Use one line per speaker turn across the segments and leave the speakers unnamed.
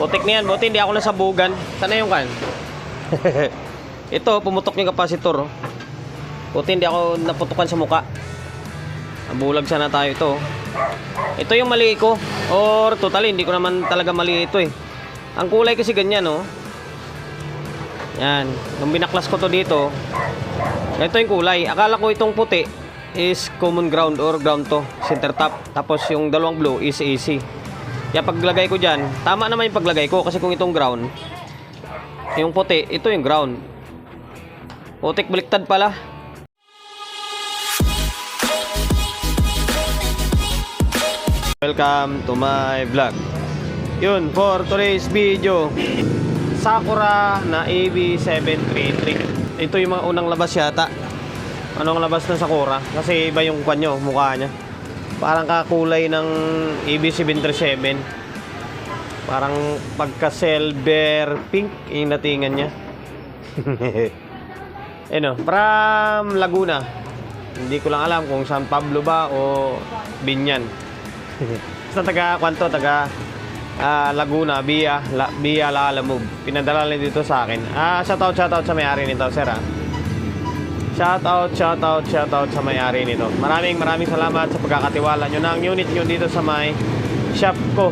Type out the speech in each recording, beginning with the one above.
Putik niyan, buti hindi ako nasabugan. Sana yung kan? Ito, pumutok yung kapasitor. Oh. Buti hindi ako naputukan sa muka. Nabulag sana tayo ito. oh. Ito yung mali ko. Or totally, hindi ko naman talaga mali ito eh. Ang kulay kasi ganyan, oh. Yan. Nung binaklas ko to dito, ito yung kulay. Akala ko itong puti is common ground or ground to, center top. Tapos yung dalawang blue is AC. Kaya paglagay ko dyan, tama naman yung paglagay ko kasi kung itong ground, yung puti, ito yung ground. Putik baliktad pala. Welcome to my vlog. Yun, for today's video, Sakura na AB733. Ito yung mga unang labas yata. Anong labas ng Sakura? Kasi iba yung kwan nyo, mukha niya. Parang kakulay ng AB737. Parang pagka-silver pink yung datingan niya. ano, from Laguna. Hindi ko lang alam kung San Pablo ba o Binyan. Sa taga kwanto, taga ah, Laguna, via, la, via Lalamove. Pinadala nila dito sa akin. Ah, shoutout, shoutout sa may-ari nito, sir ah. Shoutout, shoutout, shoutout sa may-ari nito. Maraming maraming salamat sa pagkakatiwala nyo ng unit nyo dito sa may shop ko.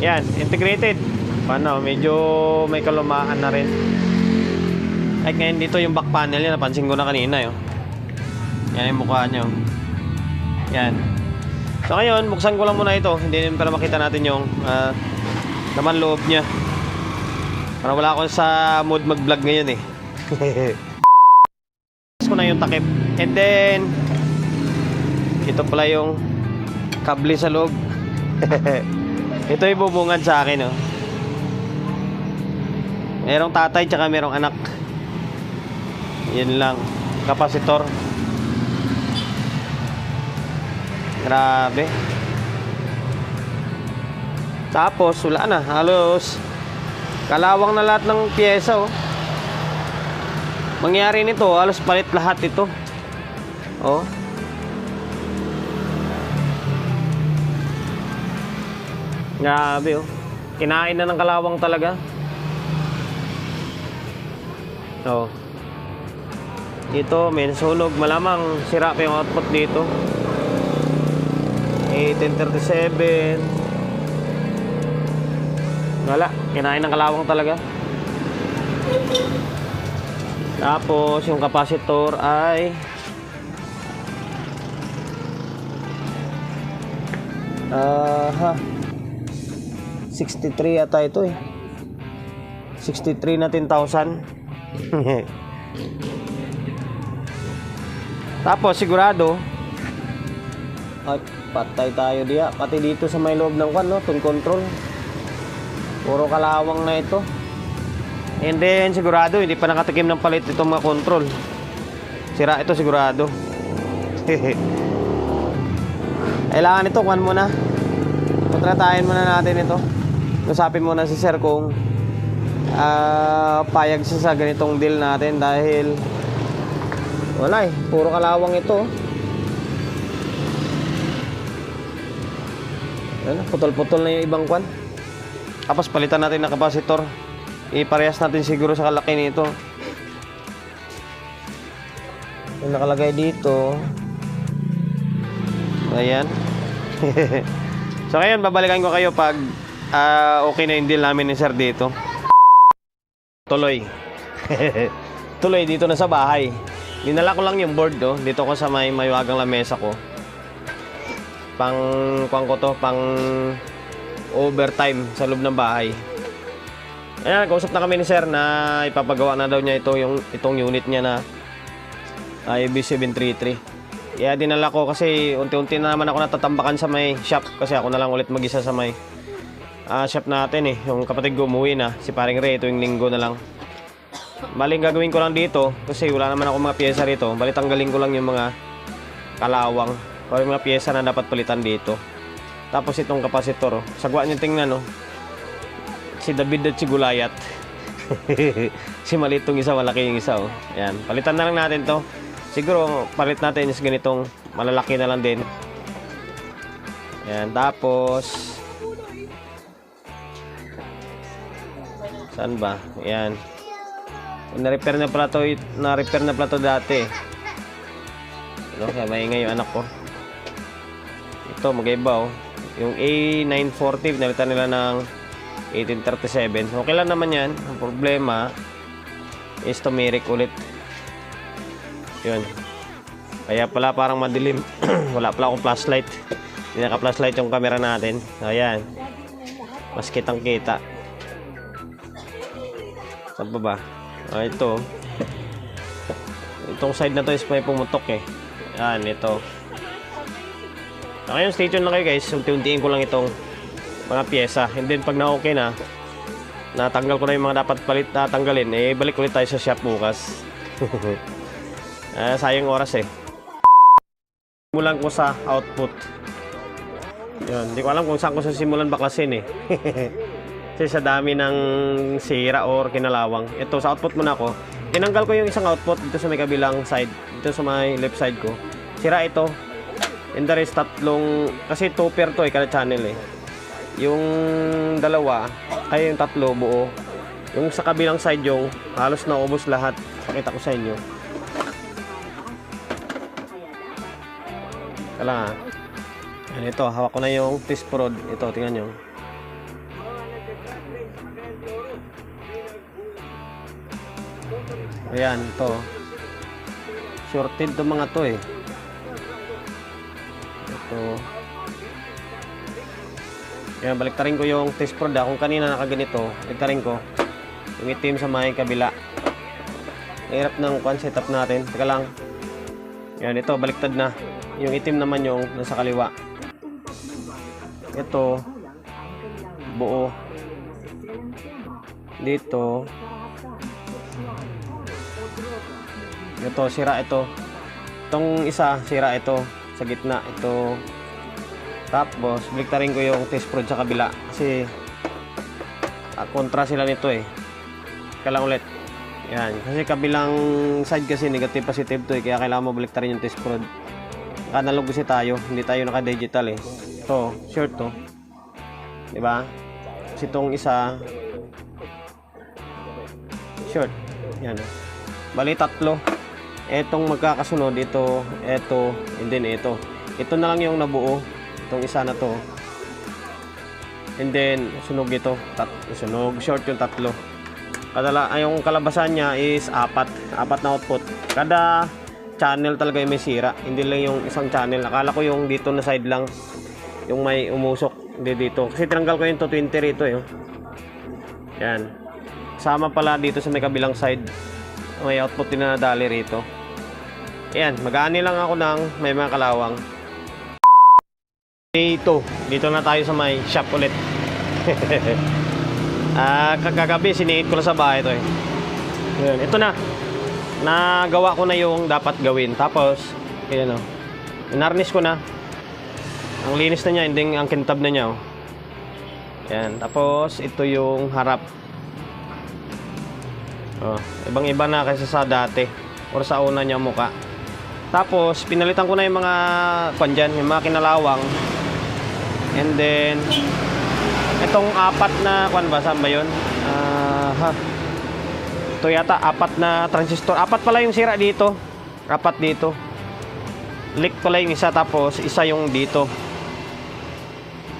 Yan, integrated. Paano, medyo may kalumaan na rin. Ay, ngayon dito yung back panel yan, napansin ko na kanina yun. Yan yung mukha nyo. Yan. So ngayon, buksan ko lang muna ito. Hindi rin para makita natin yung ah, laman loob niya. Para wala ako sa mood mag-vlog ngayon eh. yung takip. And then, ito pala yung kable sa loob. ito yung bubungad sa akin, oh. Merong tatay tsaka merong anak. Yan lang. Kapasitor. Grabe. Tapos, wala na. Halos kalawang na lahat ng pyesa, oh. Mangyari nito, halos palit lahat ito. Oh. Grabe, oh. Kinain na ng kalawang talaga. Oh. Dito, may nasunog. Malamang sira pa yung output dito. 1837. Wala. Kinain ng kalawang talaga. Tapos, yung capacitor ay Aha. 63 yata ito eh. 63 na 10,000. Tapos sigurado ay patay tayo diya. Pati dito sa may loob ng kwan, no? Tune control. Puro kalawang na ito. And then sigurado hindi pa nakatikim ng palit itong mga control. Sira ito sigurado. Kailangan ito, kwan muna. Kontratahin muna natin ito. Usapin muna si sir kung ah, payag siya sa ganitong deal natin dahil wala eh, puro kalawang ito. Ano, putol-putol na yung ibang kwan. Tapos palitan natin ng kapasitor. Iparehas natin siguro sa kalaki nito. Yung nakalagay dito. Ayan. so ngayon, babalikan ko kayo pag ah, okay na yung deal namin ni Sir dito. Tuloy. Tuloy dito na sa bahay. Dinala ko lang yung board do. Dito ko sa may maywagang lamesa ko. Pang kuang ko to, pang overtime sa loob ng bahay. Ayan, kausap na kami ni Sir na ipapagawa na daw niya ito yung itong unit niya na IB733. Kaya dinala ko kasi unti-unti na naman ako natatambakan sa may shop kasi ako na lang ulit mag-isa sa may ah, shop natin eh. Yung kapatid ko umuwi na, si paring Ray, yung linggo na lang. Maling gagawin ko lang dito kasi wala naman ako mga pyesa rito. Bali tanggalin ko lang yung mga kalawang o yung mga pyesa na dapat palitan dito. Tapos itong kapasitor, oh. sagwa niyo tingnan no. Si David at si Gulayat. si malitong isa, malaki yung isa oh. Yan, palitan na lang natin to. Siguro palit natin is ganitong malalaki na lang din. Yan, tapos Saan ba? Ayan. Na-repair na pala to, na-repair na pala to dati. Ano, kaya maingay yung anak ko. Ito, mag-iba oh. Yung A940, pinalitan nila ng 1837. Okay lang naman yan. Ang problema is tumiric ulit. Yun. Kaya pala parang madilim. Wala pala akong flashlight. Hindi naka-flashlight yung camera natin. Ayan. Mas kitang kita. Saan pa ba? Ah, ito. Itong side na to is may pumutok eh. Yan, ito. Ngayon, stay tuned lang kayo guys. Unti-untiin ko lang itong mga pyesa. And then, pag na-okay na, natanggal ko na yung mga dapat palit natanggalin, eh, balik ulit tayo sa shop bukas. ah, sayang oras eh. Simulan ko sa output. Yun, hindi ko alam kung saan ko sasimulan baklasin eh. Kasi sa dami ng sira or kinalawang. Ito, sa output muna ako. Tinanggal ko yung isang output dito sa may kabilang side. Dito sa may left side ko. Sira ito. And the rest, tatlong... Kasi two pair to eh, kada channel eh. Yung dalawa, ay yung tatlo buo. Yung sa kabilang side yung halos naubos lahat. Pakita ko sa inyo. Kala nga. Yan, ito, hawak ko na yung test prod. Ito, tingnan nyo. Ayan, ito. Shorted to mga to eh. Ito. Ayan, baliktarin ko yung test prod ah. Kung kanina nakaganito, baliktarin ko. Yung itim sa may kabila. Hirap ng kwan setup natin. Teka lang. Ayan, ito, baliktad na. Yung itim naman yung nasa kaliwa. Ito, buo. Dito, ito, sira ito. Itong isa, sira ito. Sa gitna, ito. Tapos, baliktarin ko yung test prod sa kabila. Kasi, ah, kontra sila nito eh. Kailangan ulit. Yan. Kasi kabilang side kasi negative positive to eh. Kaya kailangan mo baliktarin yung test prod. Analog kasi tayo. Hindi tayo naka-digital eh. To, short to. ba? Kasi itong isa short. Yan. Bali tatlo. Etong magkakasunod ito, ito, and then ito. Ito na lang yung nabuo. Itong isa na to. And then sunog ito, tat sunog short yung tatlo. Kadala ay yung kalabasan niya is apat, apat na output. Kada channel talaga yung may sira, hindi lang yung isang channel. Akala ko yung dito na side lang yung may umusok, hindi dito. Kasi tinanggal ko yung 220 rito eh. oh. Yan. Sama pala dito sa may kabilang side. May output din na nadali rito. Ayan, mag-aani lang ako ng may mga kalawang. Dito, dito na tayo sa may shop ulit. Ah, kagabi siniit ko na sa bahay to eh. Ayan, ito na. Nagawa ko na yung dapat gawin. Tapos, ayan oh. Inarnish ko na. Ang linis na niya, hindi ang kintab na niya oh. Ayan, tapos ito yung harap. Oh, ibang-iba na kaysa sa dati or sa una niya muka. Tapos, pinalitan ko na yung mga kwan dyan, yung mga kinalawang. And then, itong apat na, kwan ba, saan ba yun? Ah, ha. Ito apat na transistor. Apat pala yung sira dito. Apat dito. Leak pala yung isa, tapos isa yung dito.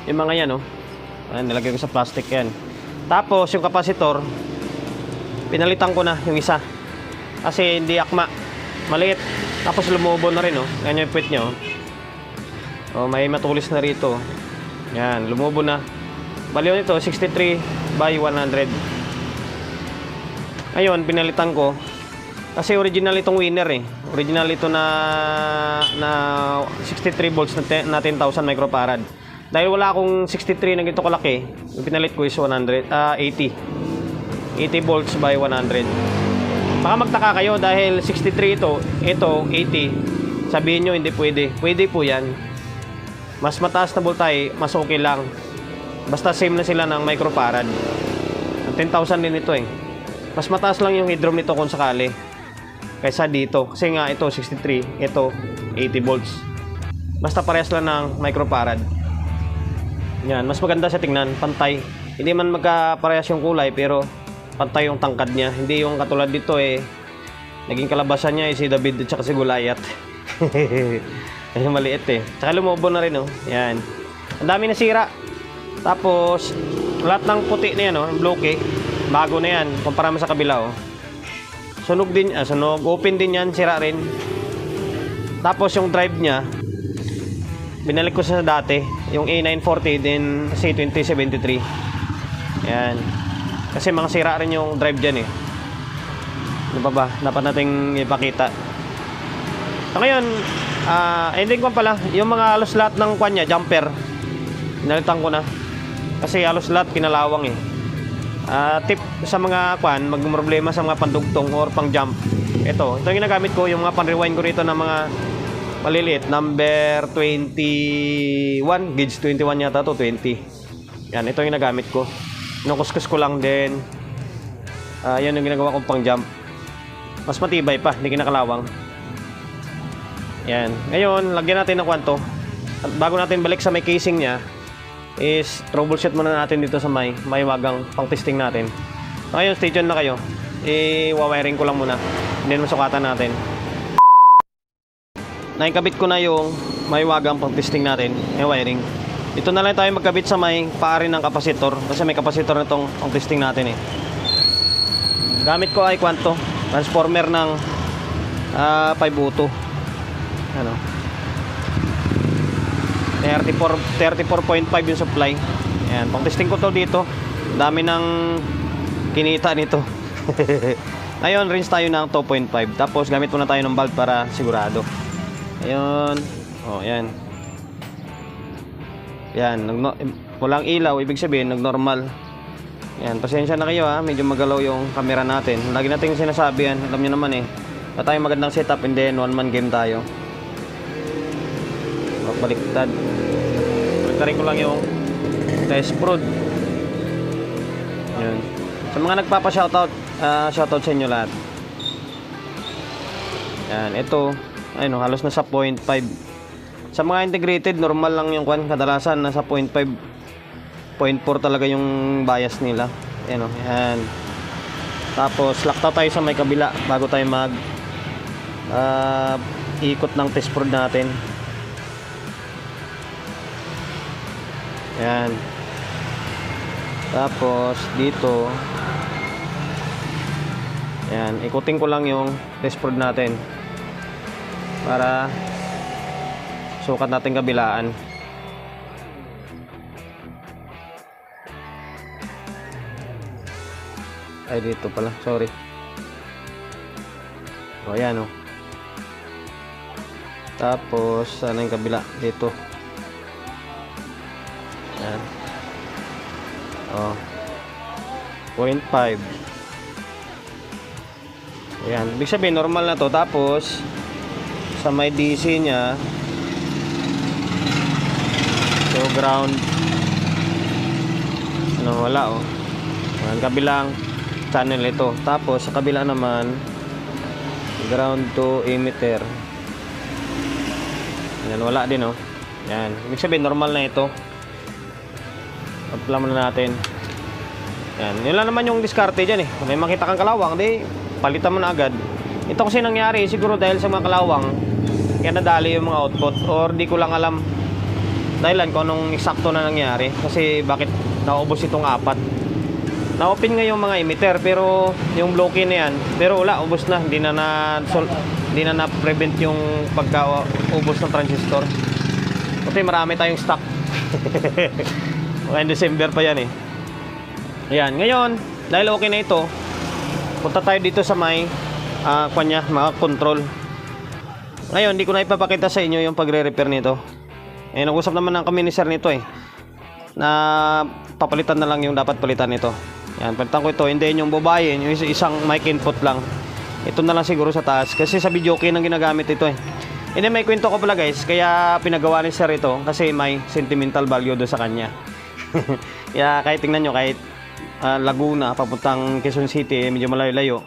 Yung mga yan, oh. Ayan, nilagay ko sa plastic yan. Tapos, yung kapasitor, pinalitan ko na yung isa. Kasi hindi akma. Maliit. Tapos lumubo na rin, oh. Yan yung puwit niya, oh. Oh, may matulis na rito. Yan, lumubo na. Baliw nito, 63 by 100. Ngayon, pinalitan ko. Kasi original itong winner eh. Original ito na na 63 volts na, na 10,000 microfarad. Dahil wala akong 63 na ganito kalaki, yung pinalit ko is 100, ah 80. 80 volts by 100. Baka magtaka kayo dahil 63 ito, ito 80. Sabihin nyo hindi pwede. Pwede po yan. Mas mataas na voltahe, mas okay lang. Basta same na sila ng microfarad. Ang 10,000 din ito eh. Mas mataas lang yung headroom nito kung sakali. Kaysa dito. Kasi nga ito 63, ito 80 volts. Basta parehas lang ng microfarad. Yan, mas maganda sa tingnan, pantay. Hindi man magkaparehas yung kulay pero pantay yung tangkad niya. Hindi yung katulad dito eh. Naging kalabasan niya eh, si David at si Goliath. Ay, maliit eh. Tsaka lumobo na rin oh. Yan. Ang dami nasira. Tapos, lahat ng puti na yan oh, bloke, bago na yan. Kumpara mo sa kabila oh. Sunog din, ah, sunog. Open din yan, sira rin. Tapos yung drive niya, binalik ko sa dati, yung A940 din C2073. Yan. Kasi mga sira rin yung drive dyan eh. Ano pa ba? Dapat nating ipakita. So ngayon, ah ending ko pala, yung mga halos lahat ng kwan niya, jumper, nalitan ko na. Kasi halos lahat kinalawang eh. Ah, tip sa mga kwan, magmroblema sa mga pandugtong or pang jump. Ito, ito yung ginagamit ko, yung mga pan-rewind ko rito ng mga maliliit. Number 21, gauge 21 yata to, 20. Yan, ito yung ginagamit ko. Nukuskus ko lang din. Ah, yan yung ginagawa kong pang jump. Mas matibay pa, hindi kinakalawang. Yan. Ngayon, lagyan natin ng kwanto. At bago natin balik sa may casing niya, is troubleshoot muna natin dito sa may may wagang pang testing natin. Ngayon, stay tuned na kayo. I-wiring ko lang muna. Then masukatan natin. Naikabit ko na yung may wagang pang testing natin, may wiring. Ito na lang tayo magkabit sa may paari ng kapasitor kasi may kapasitor na itong pang testing natin eh. Gamit ko ay kwanto, transformer ng ah 5 auto. Ano? 34 34.5 yung supply. Ayan, pang testing ko to dito. Dami ng kinita nito. Ngayon, rinse tayo ng 2.5. Tapos gamit muna tayo ng valve para sigurado. Ayun. Oh, yan. Yan, nag walang ilaw, ibig sabihin nag-normal. Yan, pasensya na kayo ha, medyo magalaw yung camera natin. Lagi natin sinasabi yan, alam niyo naman eh. Wala tayong magandang setup and then one man game tayo. Baliktad. Baliktarin ko lang yung test prod. Yan. Sa mga nagpapa-shoutout, ah shoutout sa inyo lahat. Yan, ito, ayun, halos nasa 0.5. Sa mga integrated, normal lang yung kwan, kadalasan nasa 0.5 0.4 talaga yung bias nila. Ayan, oh, yan. Tapos, lakta tayo sa may kabila bago tayo mag ah, ikot ng test prod natin. Yan. Tapos, dito, yan, ikutin ko lang yung test prod natin para sukat natin kabilaan. Ay, dito pala. Sorry. O, yan o. Tapos, sana yung kabila? Dito. Yan. O. 0.5. Ayan. Ibig sabihin, normal na to. Tapos, sa may DC niya, so ground, ano, wala oh. Ayan, kabilang channel ito. Tapos, sa kabila naman, ground to emitter. Ayan, wala din oh. Ayan. Ibig sabihin, normal na ito. Apply muna natin. Yan. Yun lang naman yung diskarte dyan eh. Kung may makita kang kalawang, di palitan mo na agad. Ito kasi nangyari, siguro dahil sa mga kalawang, kaya nadali yung mga output. Or di ko lang alam dahilan kung anong eksakto na nangyari. Kasi bakit naubos itong apat. Na-open nga yung mga emitter, pero yung bloke na yan, pero wala, ubos na. Hindi na na, hindi na na-prevent yung pagka-ubos ng transistor. Kasi marami tayong stock. Ngayon December pa yan eh. Ayan, ngayon, dahil okay na ito, punta tayo dito sa may ah kanya, mga control. Ngayon, di ko na ipapakita sa inyo yung pagre-repair nito. Eh, nag-usap naman ng kami ni sir nito eh. Na papalitan na lang yung dapat palitan nito. Yan, palitan ko ito. Hindi yung babae, yung is- isang mic input lang. Ito na lang siguro sa taas. Kasi sa video okay nang ginagamit ito eh. Hindi, may kwento ko pala guys. Kaya pinagawa ni sir ito kasi may sentimental value doon sa kanya. Kaya kahit tingnan nyo, kahit ah, Laguna, papuntang Quezon City, eh, medyo malayo-layo,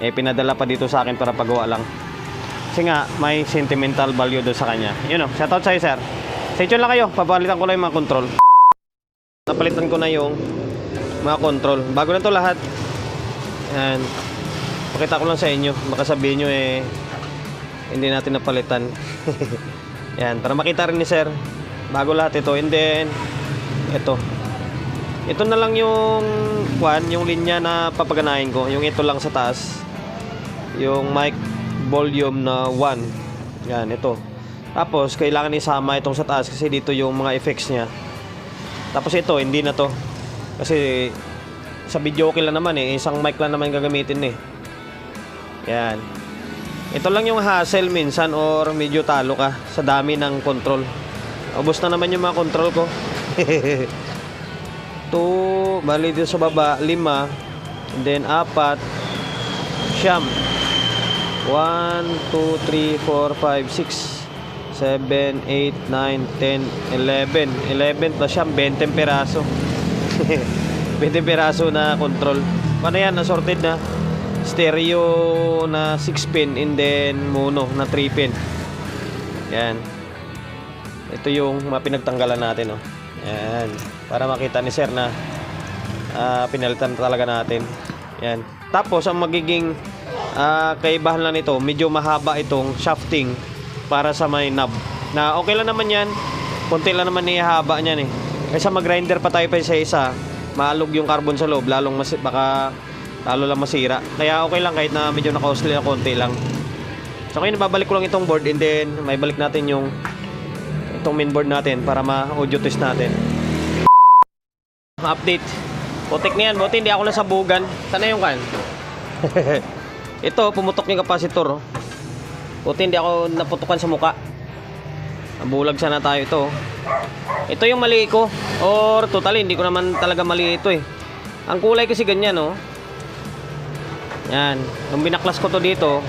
eh pinadala pa dito sa akin para pagawa lang. Kasi nga, may sentimental value doon sa kanya. Yun o, shoutout sa'yo sir. Stay tuned lang kayo, papalitan ko lang yung mga control. Napalitan ko na yung mga control. Bago na to lahat. Yan. Pakita ko lang sa inyo. Baka sabihin nyo eh, hindi natin napalitan. Yan, para makita rin ni sir. Bago lahat ito. And then, ito. Ito na lang yung kwan, yung linya na papaganahin ko. Yung ito lang sa taas. Yung mic volume na 1. Yan, ito. Tapos, kailangan isama itong sa taas kasi dito yung mga effects niya. Tapos ito, hindi na to. Kasi sa video okay lang naman eh. Isang mic lang naman gagamitin eh. Yan. Ito lang yung hassle minsan or medyo talo ka sa dami ng control. Ubus na naman yung mga control ko. 2, bali dito sa baba, 5, and then 4, siyam. 1, 2, 3, 4, 5, 6, 7, 8, 9, 10, 11. 11 plus siyam, 20 peraso. 20 peraso na control. Paano yan? Assorted na. Stereo na 6 pin and then mono na 3 pin. Yan. Ito yung mga pinagtanggalan natin. Oh. Yan. Para makita ni sir na ah, pinalitan talaga natin. Yan. Tapos ang magiging ah, kaibahan lang nito, medyo mahaba itong shafting para sa may knob. Na okay lang naman yan. Kunti lang naman ihaba niyan eh. Kaysa mag-grinder pa tayo pa sa isa, maalog yung carbon sa loob, lalong mas baka lalo lang masira. Kaya okay lang kahit na medyo na-costly na konti lang. So ngayon babalik ko lang itong board and then may balik natin yung itong mainboard natin para ma-audio test natin. Update. Putik na yan. Buti hindi ako nasabugan. Sana yung kan? Ito, pumutok yung kapasitor. Oh. Buti hindi ako naputukan sa muka. Nabulag sana tayo ito. oh. Ito yung mali ko. Or totally, hindi ko naman talaga mali ito eh. Ang kulay kasi ganyan, oh. Yan. Nung binaklas ko to dito,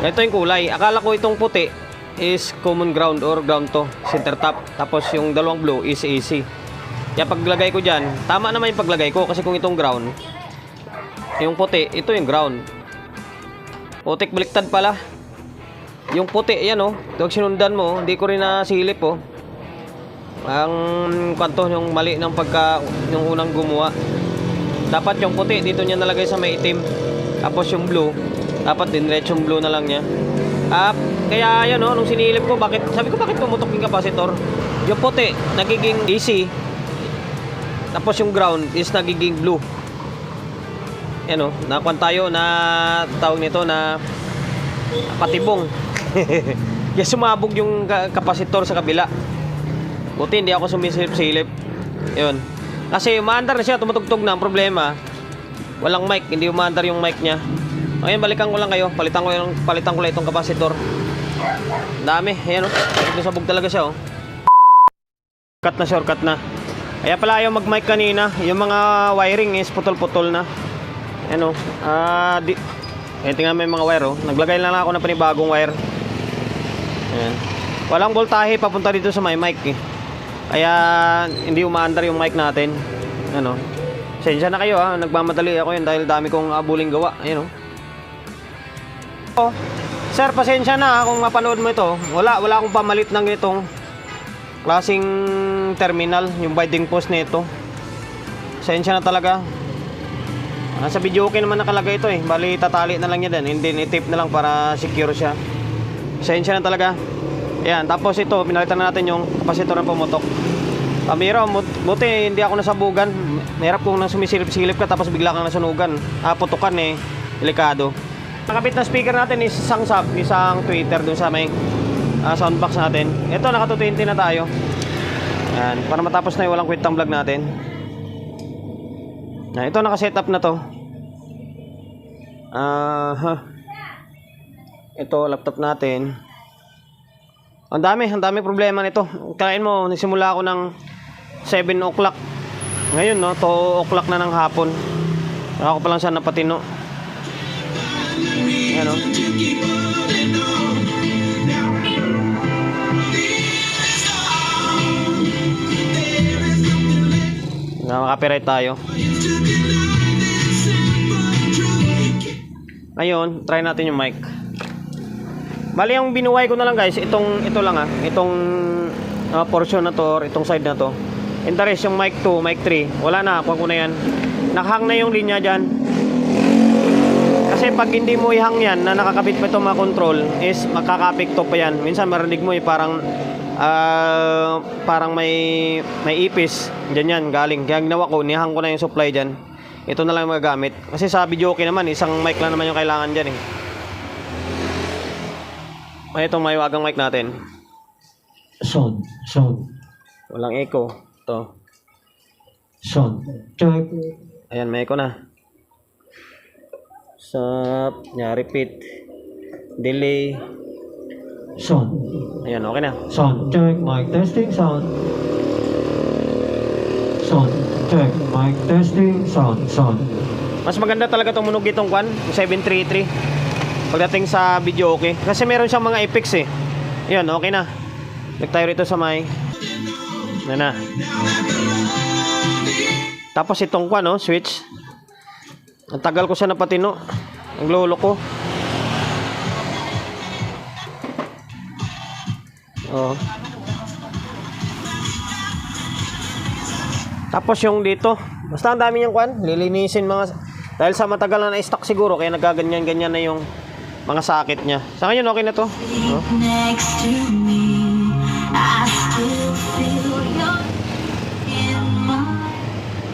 ito yung kulay. Akala ko itong puti is common ground or ground to, center top. Tapos yung dalawang blue is AC. Kaya paglagay ko dyan, tama naman yung paglagay ko kasi kung itong ground, yung puti, ito yung ground. Putik baliktad pala. Yung puti, yan oh. Huwag sinundan mo, hindi ko rin nasilip oh. Ang kwanto, yung mali ng pagka, yung unang gumawa. Dapat yung puti, dito niya nalagay sa may itim. Tapos yung blue, dapat din yung blue na lang niya. Ah, kaya yan oh, nung sinilip ko, bakit, sabi ko bakit pumutok yung capacitor? Yung puti, nagiging AC. Tapos yung ground is nagiging blue. Yan oh, nakuan tayo na tawag nito na patibong. Kaya sumabog yung ka- kapasitor sa kabila. Buti hindi ako sumisilip-silip. Yun. Kasi umaandar na siya, tumutugtog na. Ang problema, walang mic. Hindi umaandar yung mic niya. Ngayon, balikan ko lang kayo. Palitan ko, yung, palitan ko lang itong kapasitor. Dami. Ayan oh. Sabog talaga siya oh. Cut na shortcut na. Kaya pala ayaw mag-mic kanina. Yung mga wiring is putol-putol na. Ano? Ah, di... Ayan, tingnan mo yung mga wire oh. Naglagay lang ako ng panibagong wire. Ayan. Walang voltahe papunta dito sa may mic eh. Kaya hindi umaandar yung mic natin. Ano? Sensya na kayo ha. Nagmamadali ako yun dahil dami kong abuling gawa. Ayan. Oh. Sir, pasensya na kung mapanood mo ito. Wala, wala akong pamalit ng ganitong klaseng terminal, yung binding post nito. Pasensya na talaga. Nasa video okay naman nakalagay ito eh. Bali, tatali na lang niya din. Hindi, i-tape na lang para secure siya. Pasensya na talaga. Ayan, tapos ito, pinalitan na natin yung kapasitor na pumutok. Pamiro, mut- buti hindi ako nasabugan. Mahirap kung nang sumisilip-silip ka tapos bigla kang nasunugan. Ah, putukan eh. Delikado. Nakabit na speaker natin is isang sub, isang tweeter dun sa may ah, soundbox natin. Ito, naka 220 na tayo. Yan, para matapos na yung walang kwentang vlog natin. Yan, ito naka-setup na to. Huh. Ito, laptop natin. Ang dami, ang dami problema nito. Kain mo, nagsimula ako ng 7 o'clock. Ngayon, no, 2 o'clock na ng hapon. Ako pa lang siya napatino. Ayan, no. Na copyright tayo. Ngayon, try natin yung mic. Bali, yung binuway ko na lang guys, itong, ito lang ah, itong ah, portion na to, itong side na to. And the rest, yung mic 2, mic 3, wala na, kuha ko na yan. Nakahang na yung linya dyan. Kasi pag hindi mo ihang yan na nakakabit pa itong mga control is makakapikto pa yan. Minsan marinig mo eh parang ah, parang may may ipis. Diyan yan galing. Kaya ginawa ko, nihang ko na yung supply dyan. Ito na lang magagamit. Kasi sa video okay naman, isang mic lang naman yung kailangan dyan eh. Ay, itong may wagang mic natin.
Sound, sound,
Walang echo. Ito.
sound.
Ayan, may echo na. Stop. Nya, repeat. Delay.
Sound.
Ayan, okay na.
Sound. Check. Mic testing. Sound. Sound. Check. Mic testing. Sound. Sound.
Mas maganda talaga tumunog itong kwan, yung 733. Pagdating sa video okay. Kasi meron siyang mga effects eh. Yan, okay na. Click tayo rito sa may. Yan na. Tapos itong kwan, no, switch. Ang tagal ko siya napatino. Ang lolo ko. Oh. Tapos yung dito, basta ang dami niyang kwan, lilinisin mga dahil sa matagal na na-stock siguro kaya nagaganyan-ganyan na yung mga sakit niya. Sa ngayon okay na to. Oh.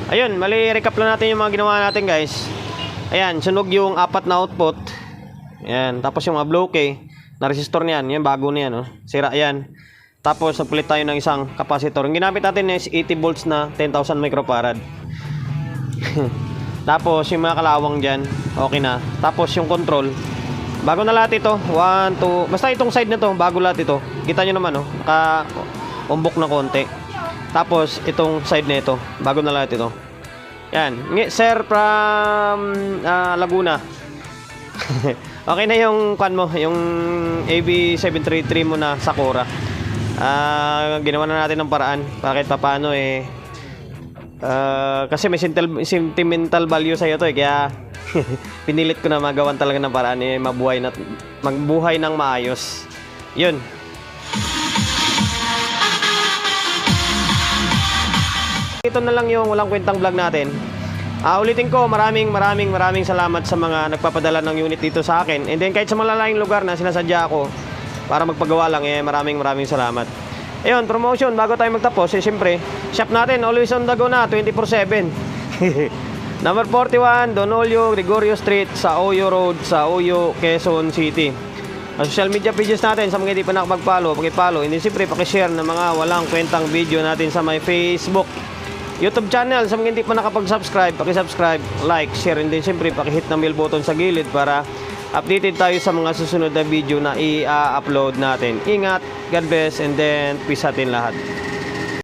Ayun, mali recap lang natin yung mga ginawa natin guys. Ayan, sunog yung apat na output. Ayan, tapos yung mga bloke, na resistor niyan, yan bago na yan, oh. sira yan. Tapos nagpalit tayo ng isang capacitor. Ang ginamit natin is 80 volts na 10,000 microfarad. Tapos yung mga kalawang dyan, okay na. Tapos yung control, bago na lahat ito. 1, 2, basta itong side na to, bago lahat ito. Kita nyo naman, oh, naka umbok na konti. Tapos itong side na ito, bago na lahat ito. Yan, sir from ah, Laguna. okay na yung kwan mo, yung AB733 mo na Sakura. Ah, ginawa na natin ng paraan para kahit papaano eh ah, kasi may sentimental, value sa to eh kaya pinilit ko na magawan talaga ng paraan eh mabuhay na magbuhay ng maayos. 'Yun. Ito na lang yung walang kwentang vlog natin. Ah, ulitin ko, maraming maraming maraming salamat sa mga nagpapadala ng unit dito sa akin. And then kahit sa malalayong lugar na sinasadya ako para magpagawa lang, eh maraming maraming salamat. Ayun, promotion, bago tayo magtapos, eh siyempre, shop natin, always on the go na, 24-7. Number 41, Don Olio, Gregorio Street, sa Oyo Road, sa Oyo, Quezon City. Ang social media pages natin, sa mga hindi pa nakapag-follow, paki-follow. And then siyempre, paki-share ng mga walang kwentang video natin sa may Facebook, YouTube channel. Sa mga hindi pa nakapag-subscribe, paki-subscribe, like, share, and then siyempre, paki-hit ng bell button sa gilid para updated tayo sa mga susunod na video na i-upload natin. Ingat, God bless, and then peace atin lahat.